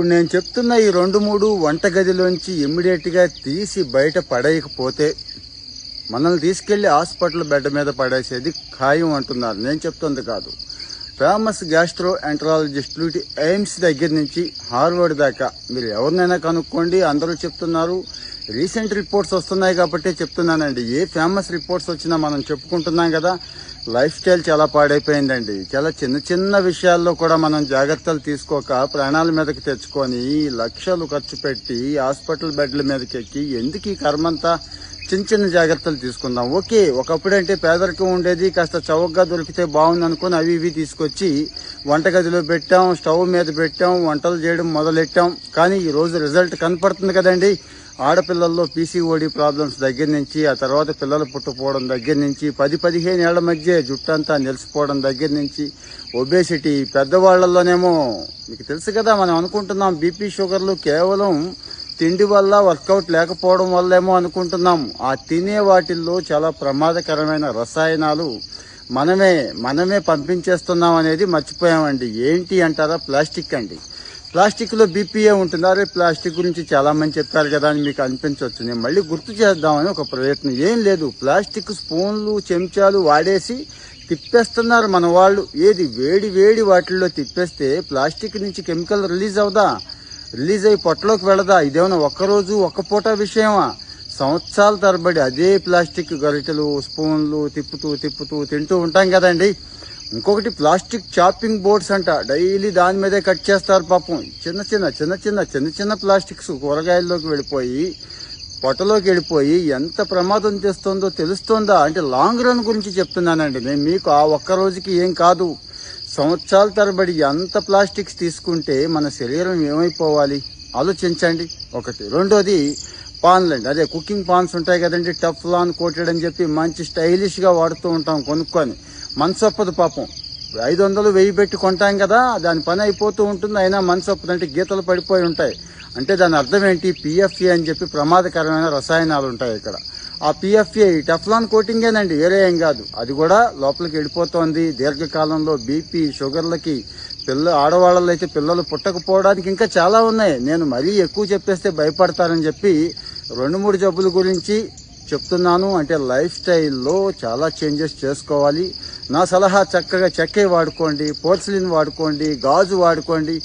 ఇప్పుడు నేను చెప్తున్న ఈ రెండు మూడు వంటగదిలోంచి గదిలోంచి ఇమ్మీడియట్గా తీసి బయట పడేయకపోతే మనల్ని తీసుకెళ్ళి హాస్పిటల్ బెడ్ మీద పడేసేది ఖాయం అంటున్నారు. నేను చెప్తుంది కాదు. ఫేమస్ గ్యాస్ట్రో ఎంట్రాలజిస్టులు ఎయిమ్స్ దగ్గర నుంచి హార్వర్డ్ దాకా మీరు ఎవరినైనా కనుక్కోండి అందరూ చెప్తున్నారు. రీసెంట్ రిపోర్ట్స్ వస్తున్నాయి కాబట్టి చెప్తున్నానండి. ఏ ఫేమస్ రిపోర్ట్స్ వచ్చినా మనం చెప్పుకుంటున్నాం కదా లైఫ్ స్టైల్ చాలా పాడైపోయిందండి. చాలా చిన్న చిన్న విషయాల్లో కూడా మనం జాగ్రత్తలు తీసుకోక ప్రాణాల మీదకి తెచ్చుకొని లక్షలు ఖర్చు పెట్టి హాస్పిటల్ బెడ్ల మీదకి ఎక్కి ఎందుకు ఈ కర్మంతా చిన్న చిన్న జాగ్రత్తలు తీసుకుందాం. ఓకే ఒకప్పుడంటే పేదరికం ఉండేది కాస్త చౌకగా దొరికితే బాగుంది అనుకుని అవి ఇవి తీసుకొచ్చి వంటగదిలో పెట్టాం స్టవ్ మీద పెట్టాం వంటలు చేయడం మొదలెట్టాం. కానీ ఈ రోజు రిజల్ట్ కనపడుతుంది కదండి. ఆడపిల్లల్లో పీసీఓడి ప్రాబ్లమ్స్ దగ్గర నుంచి ఆ తర్వాత పిల్లలు పుట్టుపోవడం దగ్గర నుంచి పది పదిహేను ఏళ్ళ మధ్య జుట్టంతా నిలిచిపోవడం దగ్గర నుంచి ఒబేసిటీ పెద్దవాళ్ళలోనేమో మీకు తెలుసు కదా మనం అనుకుంటున్నాం బీపీ షుగర్లు కేవలం తిండి వల్ల వర్కౌట్ లేకపోవడం వల్లేమో అనుకుంటున్నాం ఆ తినే వాటిల్లో చాలా ప్రమాదకరమైన రసాయనాలు మనమే మనమే పంపించేస్తున్నాం అనేది మర్చిపోయామండి. ఏంటి అంటారా? ప్లాస్టిక్ అండి. ప్లాస్టిక్లో బీపీఏ ఉంటుంది. అరే ప్లాస్టిక్ గురించి చాలా మంది చెప్పారు కదా అని మీకు అనిపించవచ్చు. నేను మళ్ళీ గుర్తు చేద్దామని ఒక ప్రయత్నం. ఏం లేదు. ప్లాస్టిక్ స్పూన్లు చెంచాలు వాడేసి తిప్పేస్తున్నారు మన వాళ్ళు. ఏది వేడి వేడి వాటిల్లో తిప్పేస్తే ప్లాస్టిక్ నుంచి కెమికల్ రిలీజ్ అవుదా? రిలీజ్ అయ్యి పొట్టలోకి వెళ్ళదా ఇదేమన్నా ఒక్కరోజు ఒక్క పూట విషయమా? సంవత్సరాల తరబడి అదే ప్లాస్టిక్ గరిటెలు స్పూన్లు తిప్పుతూ తిప్పుతూ తింటూ ఉంటాం కదండి. ఇంకొకటి ప్లాస్టిక్ చాపింగ్ బోర్డ్స్ అంట. డైలీ దాని మీదే కట్ చేస్తారు పాపం. చిన్న చిన్న చిన్న చిన్న చిన్న చిన్న ప్లాస్టిక్స్ కూరగాయల్లోకి వెళ్ళిపోయి పొట్టలోకి వెళ్ళిపోయి ఎంత ప్రమాదం చేస్తుందో తెలుస్తుందా? అంటే లాంగ్ రన్ గురించి చెప్తున్నానండి. నేను మీకు ఆ ఒక్క రోజుకి ఏం కాదు. సంవత్సరాల తరబడి ఎంత ప్లాస్టిక్స్ తీసుకుంటే మన శరీరం ఏమైపోవాలి? ఆలోచించండి. ఒకటి. రెండోది పాన్లండి. అదే కుకింగ్ పాన్స్ ఉంటాయి కదండి. టఫ్ లాన్ కోటెడ్ అని చెప్పి మంచి స్టైలిష్గా వాడుతూ ఉంటాం కొనుక్కొని. మనసొప్పదు పాపం. ఐదు వందలు వెయ్యి పెట్టి కొంటాం కదా దాని పని అయిపోతూ ఉంటుంది. అయినా మనసొప్పదు అంటే గీతలు పడిపోయి ఉంటాయి. అంటే దాని అర్థం ఏంటి? పిఎఫ్ఏ అని చెప్పి ప్రమాదకరమైన రసాయనాలు ఉంటాయి ఇక్కడ. ఆ పిఎఫ్ఏ టెఫ్లాన్ కోటింగ్ ఏనండి వేరే ఏం కాదు. అది కూడా లోపలికి వెళ్ళిపోతోంది. దీర్ఘకాలంలో బీపీ షుగర్లకి పిల్ల ఆడవాళ్ళలో అయితే పిల్లలు పుట్టకపోవడానికి ఇంకా చాలా ఉన్నాయి. నేను మరీ ఎక్కువ చెప్పేస్తే భయపడతారని చెప్పి రెండు మూడు జబ్బుల గురించి చెప్తున్నాను. అంటే లైఫ్ స్టైల్లో చాలా చేంజెస్ చేసుకోవాలి. నా సలహా చక్కగా చెక్కే వాడుకోండి పోర్సిలిన్ వాడుకోండి గాజు వాడుకోండి.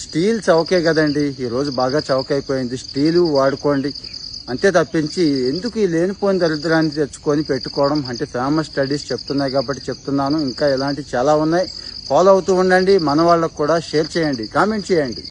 స్టీల్ చౌకే కదండి. ఈరోజు బాగా చౌకైపోయింది. స్టీలు వాడుకోండి. అంతే తప్పించి ఎందుకు ఈ లేనిపోయిన దరిద్రాన్ని తెచ్చుకొని పెట్టుకోవడం? అంటే ఫేమస్ స్టడీస్ చెప్తున్నాయి కాబట్టి చెప్తున్నాను. ఇంకా ఇలాంటివి చాలా ఉన్నాయి. ఫాలో అవుతూ ఉండండి. మన వాళ్ళకు కూడా షేర్ చేయండి. కామెంట్ చేయండి.